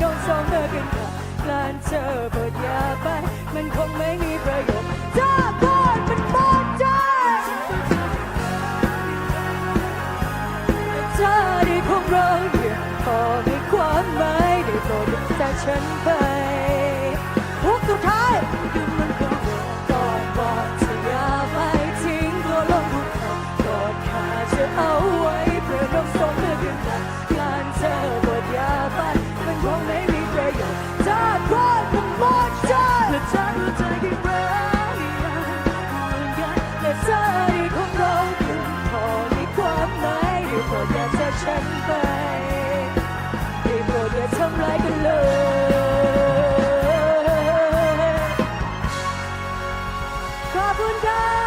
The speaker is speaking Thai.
ประนสองเธอกันกับกลานเธอเปิดยาไป มันคงไม่มีประโยชน์ถ้าพูดมันหมดใจแต่เธอได้คงร้องเรียกพอมีความหมายได้โปรดอย่าจากฉันไปฮุกสุดท้ายดึงมันก็ก่อนบอกจะอยาไปทิ้งตัวลงภูเขากอดขาจะเอา ดอย่าจากฉันไปได้โปรดอย่าทำร้ายกันเลยขอบคุณค่ะ